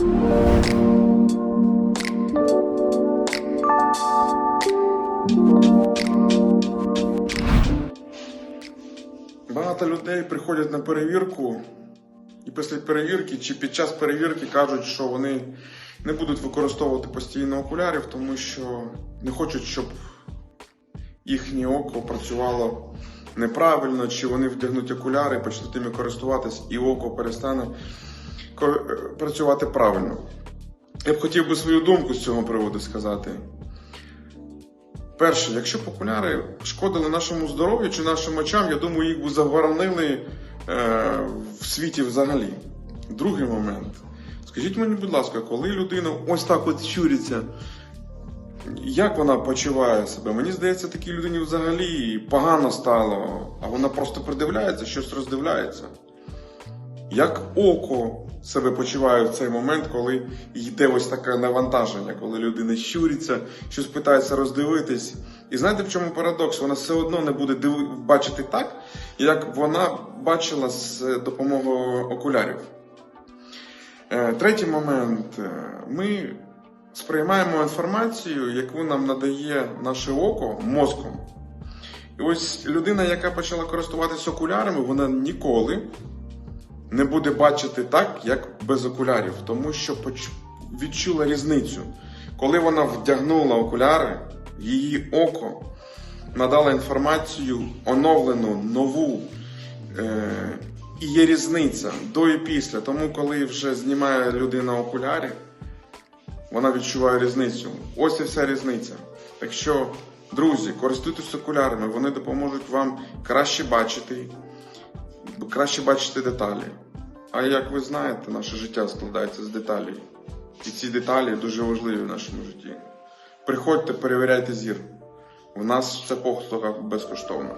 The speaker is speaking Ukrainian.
Багато людей приходять на перевірку, і після перевірки чи під час перевірки кажуть, що вони не будуть використовувати постійно окулярів, тому що не хочуть, щоб їхнє око працювало неправильно, чи вони вдягнуть окуляри, почнуть ними користуватись, і око перестане працювати правильно. Я б хотів би свою думку з цього приводу сказати. Перше, якщо б окуляри шкодили нашому здоров'ю чи нашим очам, я думаю, їх би заборонили е, в світі взагалі. Другий момент. Скажіть мені, будь ласка, коли людина ось так от щуриться, як вона почуває себе? Мені здається, такій людині взагалі погано стало, а вона просто придивляється, щось роздивляється. Як око себе почуває в цей момент, коли йде ось таке навантаження, коли людина щуриться, щось питається роздивитись. І знаєте, в чому парадокс? Вона все одно не буде диви- бачити так, як вона бачила з допомогою окулярів. Е, Третій момент. Е, Ми сприймаємо інформацію, яку нам надає наше око мозком. І ось людина, яка почала користуватися окулярами, вона ніколи не буде бачити так, як без окулярів, тому що відчула різницю. Коли вона вдягнула окуляри, її око надало інформацію оновлену, нову. Е- і є різниця до і після. Тому, коли вже знімає людина окуляри, вона відчуває різницю. Ось і вся різниця. Так що, друзі, користуйтесь окулярами, вони допоможуть вам краще бачити, краще бачити деталі. А як ви знаєте, наше життя складається з деталей. І ці деталі дуже важливі в нашому житті. Приходьте, перевіряйте зір. У нас це послуга безкоштовна.